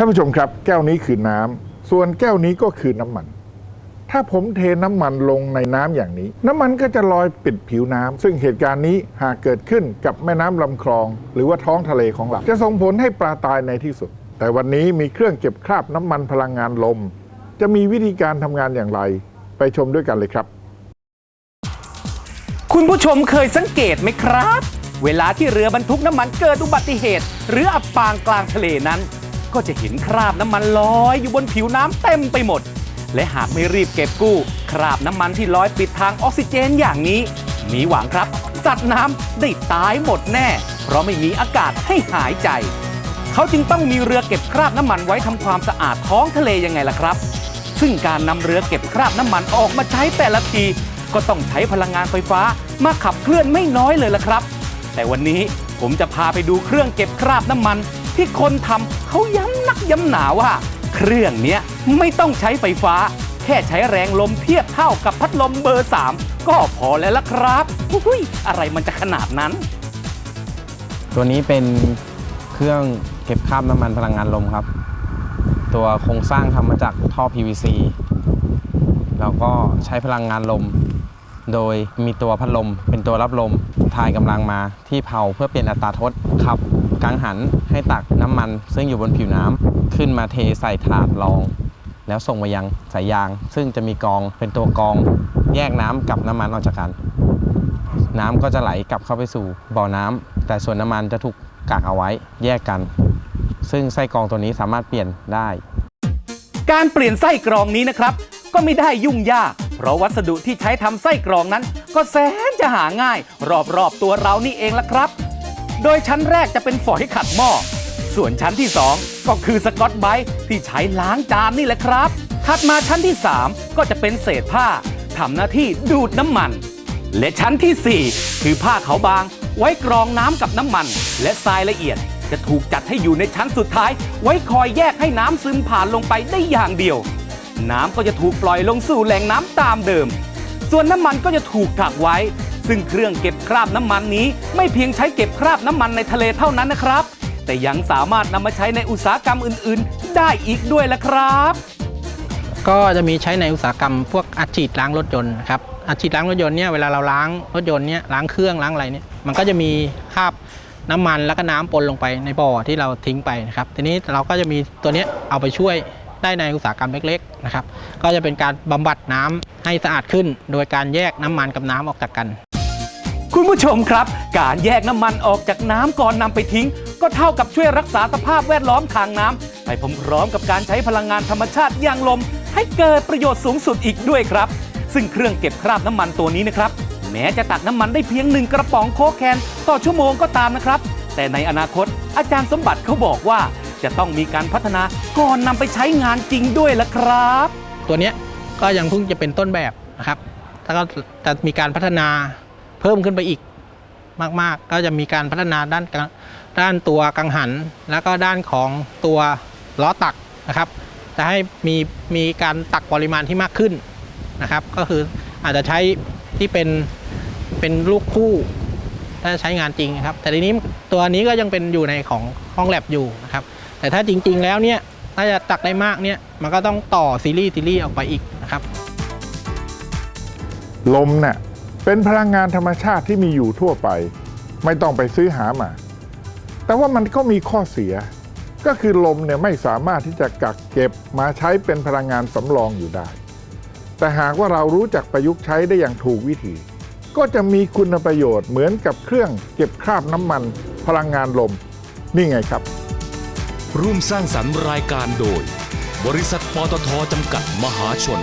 ท่านผู้ชมครับ แก้วนี้คือน้ำส่วนแก้วนี้ก็คือน้ำมัน ถ้าผมเทน้ำมันลงในน้ำอย่างนี้ น้ำมันก็จะลอยปิดผิวน้ำซึ่งเหตุการณ์นี้หากเกิดขึ้นกับแม่น้ำลำคลอง หรือว่าท้องทะเลของเราจะส่งผลให้ปลาตายในที่สุด แต่วันนี้มีเครื่องเก็บคราบน้ำมันพลังงานลม จะมีวิธีการทำงานอย่างไร ไปชมด้วยกันเลยครับ คุณผู้ชมเคยสังเกตไหมครับ เวลาที่เรือบรรทุกน้ำมันเกิดอุบัติเหตุ หรืออับปางกลางทะเลนั้น ก็จะเห็นคราบน้ำมันลอยอยู่บนผิวน้ำเต็มไปหมด และหากไม่รีบเก็บกู้ คราบน้ำมันที่ลอยปิดทางออกซิเจนอย่างนี้ มีหวังครับ สัตว์น้ำได้ตายหมดแน่ เพราะไม่มีอากาศให้หายใจ เขาจึงต้องมีเรือเก็บคราบน้ำมันไว้ทำความสะอาดท้องทะเลยังไงล่ะครับ ซึ่งการนำเรือเก็บคราบน้ำมันออกมาใช้แต่ละที ก็ต้องใช้พลังงานไฟฟ้ามาขับเคลื่อนไม่น้อยเลยล่ะครับ แต่วันนี้ผมจะพาไปดูเครื่องเก็บคราบน้ำมัน ที่คนทำเขาย้ำนักย้ำหนาว่า เครื่องเนี้ยไม่ต้องใช้ไฟฟ้า แค่ใช้แรงลมเทียบเท่ากับพัดลมเบอร์ 3 ก็พอแล้วล่ะครับอุ้ยอะไรมันจะขนาดนั้น ตัวนี้เป็นเครื่องเก็บคราบน้ำมันพลังงานลมครับ ตัวโครงสร้างทำมาจากท่อ PVC แล้วก็ใช้พลังงานลม โดยมีตัวพัดลมเป็นตัวรับลมถ่ายกำลังมาที่เผาเพื่อเปลี่ยนอัตราทดขับ กังหันให้ตักน้ำมัน ซึ่งอยู่บนผิวน้ำขึ้นมาเทใส่ถาดรอง แล้วส่งมายังสายยาง ซึ่งจะมีกรองเป็นตัวกรองแยกน้ำกับน้ำมันออกจากกัน น้ำก็จะไหลกลับเข้าไปสู่บ่อน้ำแต่ส่วนน้ำมันจะถูกกักเอาไว้แยกกัน ซึ่งไส้กรองตัวนี้สามารถเปลี่ยนได้ การเปลี่ยนไส้กรองนี้นะครับ ก็ไม่ได้ยุ่งยาก เพราะวัสดุที่ใช้ทำไส้กรองนั้น ก็แสนจะหาง่าย รอบๆตัวเรานี่เองละครับ โดยชั้นแรกจะเป็นฝอยขัดหม้อ ส่วนชั้นที่ 2 ก็คือสกอตไบรท์ที่ใช้ล้างจานนี่แหละครับ ถัดมาชั้นที่ 3 ก็จะเป็นเศษผ้าทำหน้าที่ดูดน้ำมัน และชั้นทีสี่ 4 คือผ้าขาวบาง ไว้กรองน้ำกับน้ำมัน และทรายละเอียด จะถูกจัดให้อยู่ในชั้นสุดท้าย ไว้คอยแยกให้น้ำซึมผ่านลงไปได้อย่างเดียว น้ำก็จะถูกปล่อยลงสู่แหล่งน้ำตามเดิม ส่วนน้ำมันก็จะถูกกักไว้ ซึ่งเครื่องเก็บคราบน้ำมันนี้ ไม่เพียงใช้เก็บคราบน้ำมันในทะเลเท่านั้นนะครับ แต่ยังสามารถนำมาใช้ในอุตสาหกรรมอื่น ๆ ได้อีกด้วยละครับ ก็จะมีใช้ในอุตสาหกรรมพวกอัดฉีดล้างรถยนต์ครับอัดฉีดล้างรถยนต์เนี่ยเวลาเราล้างรถยนต์เนี่ยล้างเครื่องล้างอะไรเนี่ยมันก็จะมีคราบน้ำมันแล้วก็น้ำปนลงไปในบ่อที่เราทิ้งไปนะครับทีนี้เราก็จะมีตัวเนี้ยเอาไปช่วยได้ในอุตสาหกรรมเล็กๆนะครับก็จะเป็นการบำบัดน้ำให้สะอาดขึ้น โดยการแยกน้ำมันกับน้ำออกจากกัน คุณผู้ชมครับ การแยกน้ำมันออกจากน้ำก่อนนำไปทิ้ง ก็เท่ากับช่วยรักษาสภาพแวดล้อมทางน้ำไปพร้อมๆกับการใช้พลังงานธรรมชาติอย่างลม ให้เกิดประโยชน์สูงสุดอีกด้วยครับ ซึ่งเครื่องเก็บคราบน้ำมันตัวนี้นะครับ แม้จะตักน้ำมันได้เพียงหนึ่งกระป๋องโคแคนต่อชั่วโมงก็ตามนะครับ แต่ในอนาคตอาจารย์สมบัติเขาบอกว่า จะต้องมีการพัฒนาก่อนนำไปใช้งานจริงด้วยละครับ ตัวเนี้ยก็ยังเพิ่งจะเป็นต้นแบบนะครับแล้วก็จะมีการพัฒนา เพิ่มขึ้นไปอีกมาก ๆ ก็จะมีการพัฒนาด้านด้านตัวกังหัน แล้วก็ด้านของตัวล้อตักนะครับ จะให้มีมีการตักปริมาณที่มากขึ้นนะครับ ก็คืออาจจะใช้ที่เป็นเป็นลูกคู่ถ้าใช้งานจริงครับ แต่ทีนี้ตัวนี้ก็ยังเป็นอยู่ในของห้องแลบอยู่นะครับ แต่ถ้าจริง ๆ แล้วเนี่ยถ้าจะตักได้มากเนี่ยมันก็ต้องต่อซีรีส์ซีรีส์ออกไปอีกนะครับ ลมเนี่ย เป็นพลังงานธรรมชาติที่มีอยู่ทั่วไป ไม่ต้องไปซื้อหามา แต่ว่ามันก็มีข้อเสีย ก็คือลมเนี่ยไม่สามารถที่จะกักเก็บมาใช้เป็นพลังงานสำรองอยู่ได้ แต่หากว่าเรารู้จักประยุกต์ใช้ได้อย่างถูกวิธี ก็จะมีคุณประโยชน์เหมือนกับเครื่องเก็บคราบน้ำมัน พลังงานลม นี่ไงครับ ร่วมสร้างสรรค์รายการโดย บริษัทปตทจำกัดมหาชน